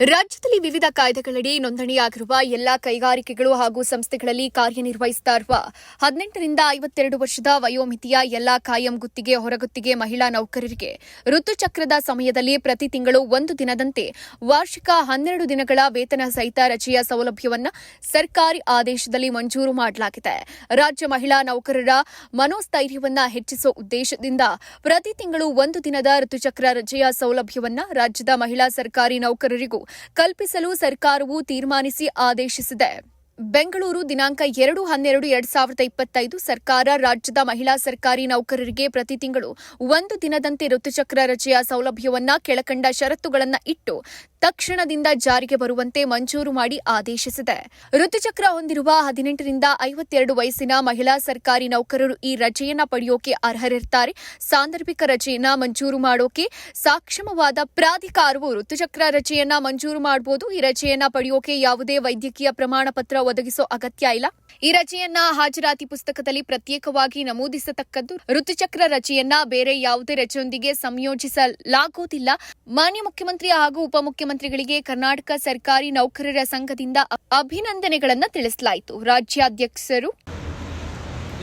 ರಾಜ್ಯದಲ್ಲಿ ವಿವಿಧ ಕಾಯ್ದೆಗಳಡಿ ನೋಂದಣಿಯಾಗಿರುವ ಎಲ್ಲಾ ಕೈಗಾರಿಕೆಗಳು ಹಾಗೂ ಸಂಸ್ಥೆಗಳಲ್ಲಿ ಕಾರ್ಯನಿರ್ವಹಿಸುತ್ತಾ ಇರುವ ಹದಿನೆಂಟರಿಂದ ಐವತ್ತೆರಡು ವರ್ಷದ ವಯೋಮಿತಿಯ ಎಲ್ಲಾ ಕಾಯಂ ಗುತ್ತಿಗೆ ಹೊರಗುತ್ತಿಗೆ ಮಹಿಳಾ ನೌಕರರಿಗೆ ಋತುಚಕ್ರದ ಸಮಯದಲ್ಲಿ ಪ್ರತಿ ತಿಂಗಳು ಒಂದು ದಿನದಂತೆ ವಾರ್ಷಿಕ ಹನ್ನೆರಡು ದಿನಗಳ ವೇತನ ಸಹಿತ ರಜೆಯ ಸೌಲಭ್ಯವನ್ನು ಸರ್ಕಾರಿ ಆದೇಶದಲ್ಲಿ ಮಂಜೂರು ಮಾಡಲಾಗಿದೆ. ರಾಜ್ಯ ಮಹಿಳಾ ನೌಕರರ ಮನೋಸ್ಥೈರ್ಯವನ್ನ ಹೆಚ್ಚಿಸುವ ಉದ್ದೇಶದಿಂದ ಪ್ರತಿ ತಿಂಗಳು ಒಂದು ದಿನದ ಋತುಚಕ್ರ ರಜೆಯ ಸೌಲಭ್ಯವನ್ನ ರಾಜ್ಯದ ಮಹಿಳಾ ಸರ್ಕಾರಿ ನೌಕರರಿಗೂ ಕಲ್ಪಿಸಲು ಸರ್ಕಾರವು ತೀರ್ಮಾನಿಸಿ ಆದೇಶಿಸಿದೆ. ಬೆಂಗಳೂರು ದಿನಾಂಕ ಎರಡು ಹನ್ನೆರಡು ಎರಡ್ ಸಾವಿರದ ಇಪ್ಪತ್ತೈದು ಸರ್ಕಾರ ರಾಜ್ಯದ ಮಹಿಳಾ ಸರ್ಕಾರಿ ನೌಕರರಿಗೆ ಪ್ರತಿ ತಿಂಗಳು ಒಂದು ದಿನದಂತೆ ಋತುಚಕ್ರ ರಜೆಯ ಸೌಲಭ್ಯವನ್ನ ಕೆಳಕಂಡ ಷರತ್ತುಗಳನ್ನ ಇಟ್ಟು ತಕ್ಷಣದಿಂದ ಜಾರಿಗೆ ಬರುವಂತೆ ಮಂಜೂರು ಮಾಡಿ ಆದೇಶಿಸಿದೆ. ಋತುಚಕ್ರ ಹೊಂದಿರುವ ಹದಿನೆಂಟರಿಂದ ಐವತ್ತೆರಡು ವಯಸ್ಸಿನ ಮಹಿಳಾ ಸರ್ಕಾರಿ ನೌಕರರು ಈ ರಜೆಯನ್ನ ಪಡೆಯೋಕೆ ಅರ್ಹರಿರ್ತಾರೆ. ಸಾಂದರ್ಭಿಕ ರಜೆಯನ್ನ ಮಂಜೂರು ಮಾಡೋಕೆ ಸಾಕ್ಷಮವಾದ ಪ್ರಾಧಿಕಾರವು ಋತುಚಕ್ರ ರಜೆಯನ್ನ ಮಂಜೂರು ಮಾಡಬಹುದು ಈ ರಜೆಯನ್ನ ಪಡೆಯೋಕೆ ಯಾವುದೇ ವೈದ್ಯಕೀಯ ಪ್ರಮಾಣ ಪತ್ರ ಒದಗಿಸೋ ಅಗತ್ಯ ಇಲ್ಲ. ಈ ರಚೆಯನ್ನ ಹಾಜರಾತಿ ಪುಸ್ತಕದಲ್ಲಿ ಪ್ರತ್ಯೇಕವಾಗಿ ನಮೂದಿಸತಕ್ಕದ್ದು ಋತುಚಕ್ರ ರಚೆಯನ್ನ ಬೇರೆ ಯಾವುದೇ ರಚೆಯೊಂದಿಗೆ ಸಂಯೋಜಿಸಲಾಗುವುದಿಲ್ಲ. ಮಾನ್ಯ ಮುಖ್ಯಮಂತ್ರಿ ಹಾಗೂ ಉಪಮುಖ್ಯಮಂತ್ರಿಗಳಿಗೆ ಕರ್ನಾಟಕ ಸರ್ಕಾರಿ ನೌಕರರ ಸಂಘದಿಂದ ಅಭಿನಂದನೆಗಳನ್ನ ತಿಳಿಸಲಾಯಿತು. ರಾಜ್ಯಾಧ್ಯಕ್ಷರು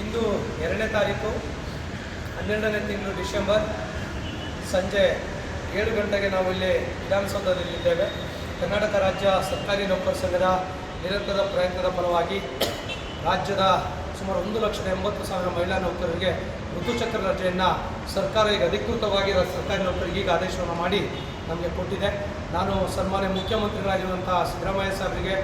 ಇಂದು ಎರಡನೇ ತಾರೀಕು, ಹನ್ನೆರಡನೇ ತಿಂಗಳು ಡಿಸೆಂಬರ್, ಸಂಜೆ ಏಳು ಗಂಟೆಗೆ ನಾವು ಇಲ್ಲಿ ವಿಧಾನಸೌಧದಲ್ಲಿದ್ದೇವೆ. ಕರ್ನಾಟಕ ರಾಜ್ಯ ಸರ್ಕಾರಿ ನೌಕರ ಸಂಘದ ನಿರಂತರ ಪ್ರಯತ್ನದ ಫಲವಾಗಿ ರಾಜ್ಯದ ಸುಮಾರು ಒಂದು ಲಕ್ಷದ ಎಂಬತ್ತು ಸಾವಿರ ಮಹಿಳಾ ನೌಕರರಿಗೆ ಋತುಚಕ್ರ ರಜೆಯನ್ನು ಸರ್ಕಾರ ಈಗ ಅಧಿಕೃತವಾಗಿ, ಸರ್ಕಾರಿ ನೌಕರಿಗೆ ಈಗ ಆದೇಶವನ್ನು ಮಾಡಿ ನಮಗೆ ಕೊಟ್ಟಿದೆ. ನಾನು ಸನ್ಮಾನ್ಯ ಮುಖ್ಯಮಂತ್ರಿಗಳಾಗಿರುವಂಥ ಸಿದ್ದರಾಮಯ್ಯ ಸಾಹೇಬರಿಗೆ,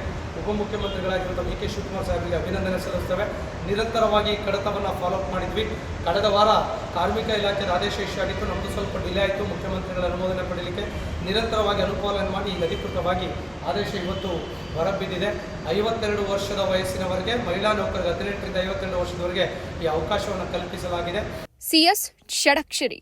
ಉಪಮುಖ್ಯಮಂತ್ರಿಗಳಾಗಿರುವಂಥ ಡಿ ಕೆ ಶಿವಕುಮಾರ್ ಸಾಹೇಬರಿಗೆ ಅಭಿನಂದನೆ ಸಲ್ಲಿಸ್ತೇವೆ. ನಿರಂತರವಾಗಿ ಕಡತವನ್ನು ಫಾಲೋಅಪ್ ಮಾಡಿದ್ವಿ. ಕಳೆದ ವಾರ ಕಾರ್ಮಿಕ ಇಲಾಖೆಯ ಆದೇಶ ಆಗಿತ್ತು. ನಮ್ಮದು ಸ್ವಲ್ಪ ಡಿಲೇ ಆಯಿತು. ಮುಖ್ಯಮಂತ್ರಿಗಳ ಅನುಮೋದನೆ ಪಡೀಲಿಕ್ಕೆ ನಿರಂತರವಾಗಿ ಅನುಪಾಲನೆ ಮಾಡಿ ಈಗ ಅಧಿಕೃತವಾಗಿ ಆದೇಶ ಇವತ್ತು ಹೊರಬಿದ್ದಿದೆ. ಐವತ್ತೆರಡು ವರ್ಷದ ವಯಸ್ಸಿನವರೆಗೆ, ಮಹಿಳಾ ನೌಕರರಿಗೆ ಹದಿನೆಂಟರಿಂದ ಐವತ್ತೆರಡು ವರ್ಷದವರೆಗೆ ಈ ಅವಕಾಶವನ್ನು ಕಲ್ಪಿಸಲಾಗಿದೆ. ಸಿಎಸ್ ಷಡಕ್ಷರಿ